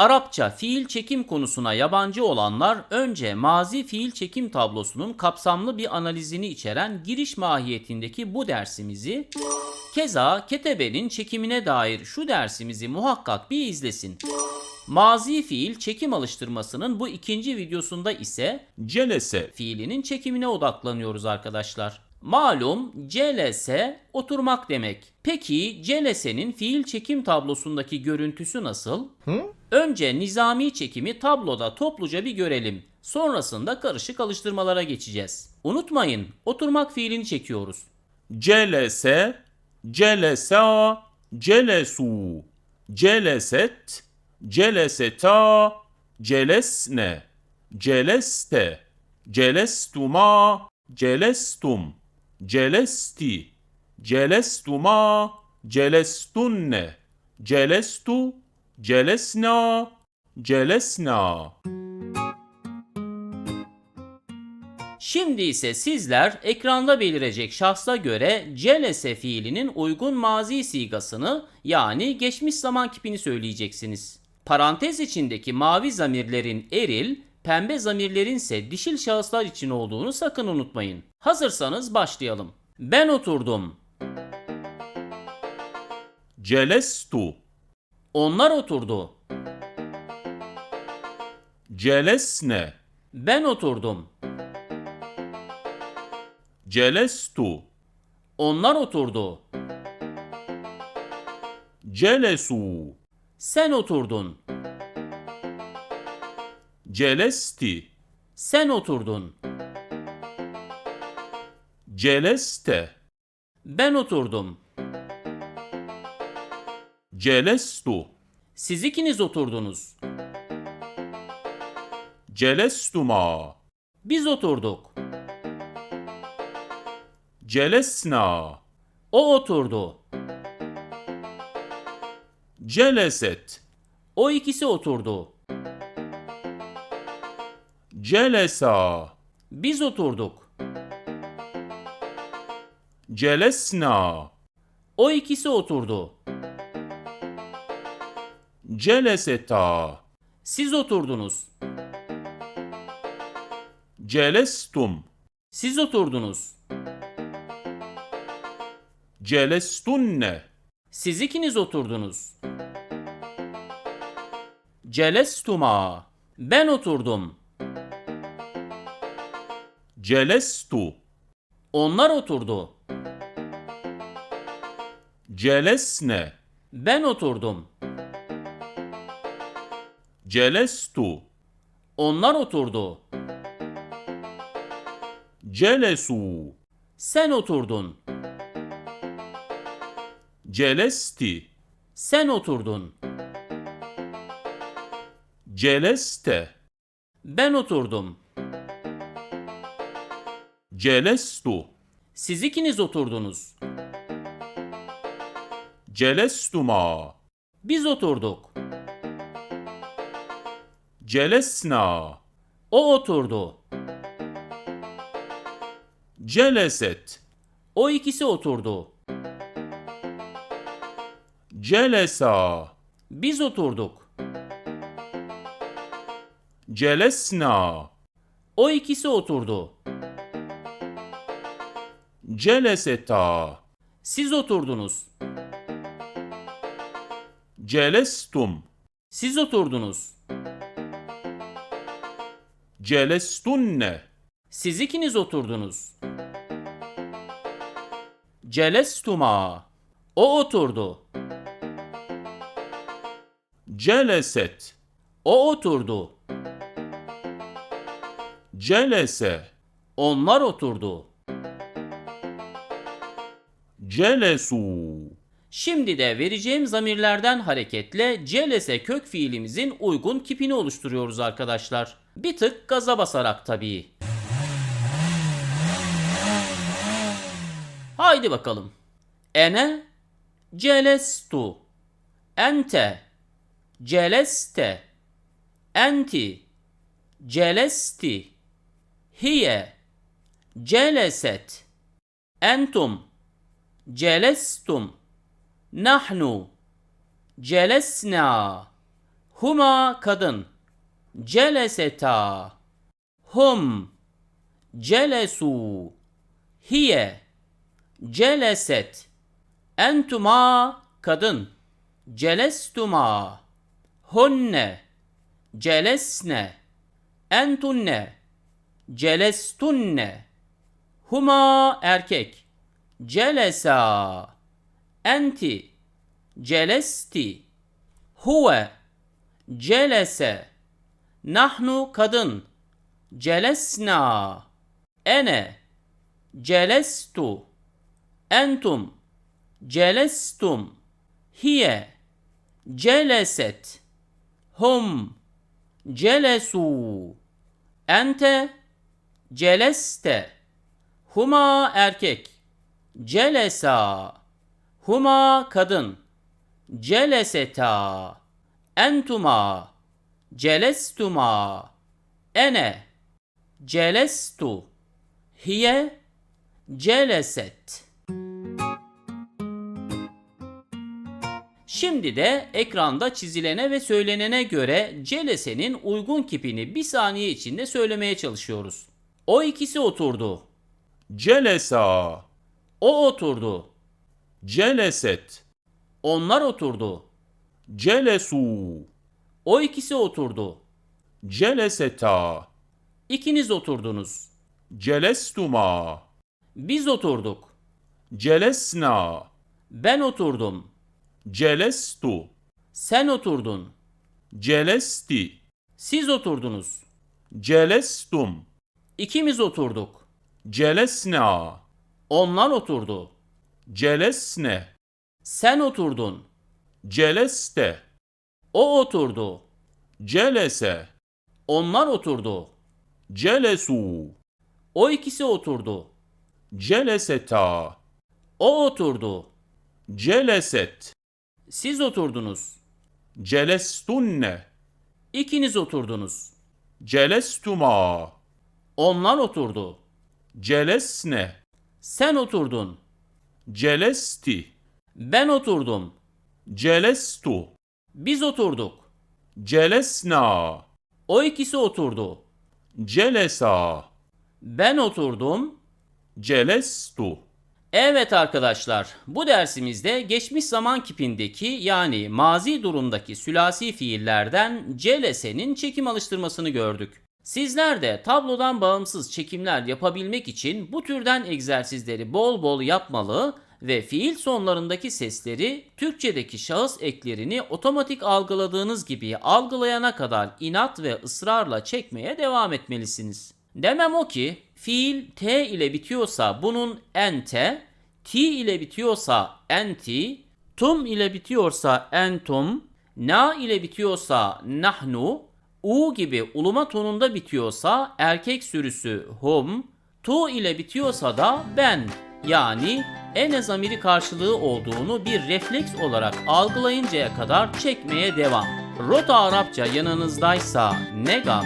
Arapça fiil çekim konusuna yabancı olanlar önce mazi fiil çekim tablosunun kapsamlı bir analizini içeren giriş mahiyetindeki bu dersimizi, keza ketebenin çekimine dair şu dersimizi muhakkak bir izlesin. Mazi fiil çekim alıştırmasının bu ikinci videosunda ise celese, fiilinin çekimine odaklanıyoruz arkadaşlar. Malum celese oturmak demek. Peki celesenin fiil çekim tablosundaki görüntüsü nasıl? Önce nizami çekimi tabloda topluca bir görelim. Sonrasında karışık alıştırmalara geçeceğiz. Unutmayın, oturmak fiilini çekiyoruz. celese, celesa, celesu, celeset, celeseta, celesne, celeste, celestuma, celestum, celesti, celestuma, celestunne, celestu, celesna, celesna. Şimdi ise sizler ekranda belirecek şahsa göre celese fiilinin uygun mazi sigasını yani geçmiş zaman kipini söyleyeceksiniz. Parantez içindeki mavi zamirlerin eril, pembe zamirlerin ise dişil şahıslar için olduğunu sakın unutmayın. Hazırsanız başlayalım. Ben oturdum. Celestu, Onlar oturdu. celesne, Ben oturdum. celestu, Onlar oturdu. celesu, Sen oturdun. Celesti, Sen oturdun. celeste, Ben oturdum. celestu, Siz ikiniz oturdunuz. celestuma, Biz oturduk. celesna, O oturdu. celeset, O ikisi oturdu. Celesa, Biz oturduk. celesna, O ikisi oturdu. celeseta, Siz oturdunuz. celestum, Siz oturdunuz. celestunne, Siz ikiniz oturdunuz. Celestuma. Ben oturdum. Celestu, Onlar oturdu. celesne, Ben oturdum. celestu, Onlar oturdu. celesu, Sen oturdun. celesti, Sen oturdun. celeste, Ben oturdum. Celestu, Siz ikiniz oturdunuz. celestuma, Biz oturduk. celesna, O oturdu. celeset, O ikisi oturdu. celesa, Biz oturduk. celesna, O ikisi oturdu. Celeseta, Siz oturdunuz. celestum, Siz oturdunuz. celestunne, Siz ikiniz oturdunuz. Celestuma. O oturdu. celeset, O oturdu. celese, Onlar oturdu. Celesu, Şimdi de vereceğim zamirlerden hareketle celese kök fiilimizin uygun kipini oluşturuyoruz arkadaşlar. Bir tık gaza basarak tabii. Haydi bakalım. Ene celestu. Ente celeste. Enti celesti. Hiye celeset. Entum Celestum. Nahnu. Celesna. Huma kadın. Celeseta. Hum. Celesu. Hiye. Celeset. Entuma kadın. Celestuma. Hunne. Celesne. Entunne. Celestunne. Huma erkek. Celesa. Enti. Celesti. Huve. Celese. Nahnu kadın. Celesna. Ene. Celestu. Entum. Celestum. Hiye. Celeset. Hum. Celesu. Ente. Celeste. Huma erkek. Celesa. Huma kadın. Celeseta. Entuma. Celestuma. Ene. Celestu. Hiye. Celeset. Şimdi de ekranda çizilene ve söylenene göre celesenin uygun kipini bir saniye içinde söylemeye çalışıyoruz. O ikisi oturdu. Celesa. O oturdu. Celeset. Onlar oturdu. Celesu. O ikisi oturdu. Celeseta. İkiniz oturdunuz. Celestuma. Biz oturduk. Celesna. Ben oturdum. Celestu. Sen oturdun. Celesti. Siz oturdunuz. Celestum. İkimiz oturduk. Celesna. Onlar oturdu. Celesne. Sen oturdun. Celeste. O oturdu. Celese. Onlar oturdu. Celesu. O ikisi oturdu. Celeseta. O oturdu. Celeset. Siz oturdunuz. Celestunne. İkiniz oturdunuz. Celestuma. Onlar oturdu. Celesne. Sen oturdun. Celesti. Ben oturdum. Celestu. Biz oturduk. Celesna. O ikisi oturdu. Celesa. Ben oturdum. Celestu. Evet arkadaşlar, bu dersimizde geçmiş zaman kipindeki yani mazi durumdaki sülasi fiillerden celesenin çekim alıştırmasını gördük. Sizler de tablodan bağımsız çekimler yapabilmek için bu türden egzersizleri bol bol yapmalı ve fiil sonlarındaki sesleri Türkçedeki şahıs eklerini otomatik algıladığınız gibi algılayana kadar inat ve ısrarla çekmeye devam etmelisiniz. Demem o ki fiil T ile bitiyorsa bunun ente, T ile bitiyorsa enti, tum ile bitiyorsa entum, na ile bitiyorsa nahnu, u gibi uluma tonunda bitiyorsa erkek sürüsü hum, tu ile bitiyorsa da ben yani ene zamiri karşılığı olduğunu bir refleks olarak algılayıncaya kadar çekmeye devam. Rota Arapça yanınızdaysa negam,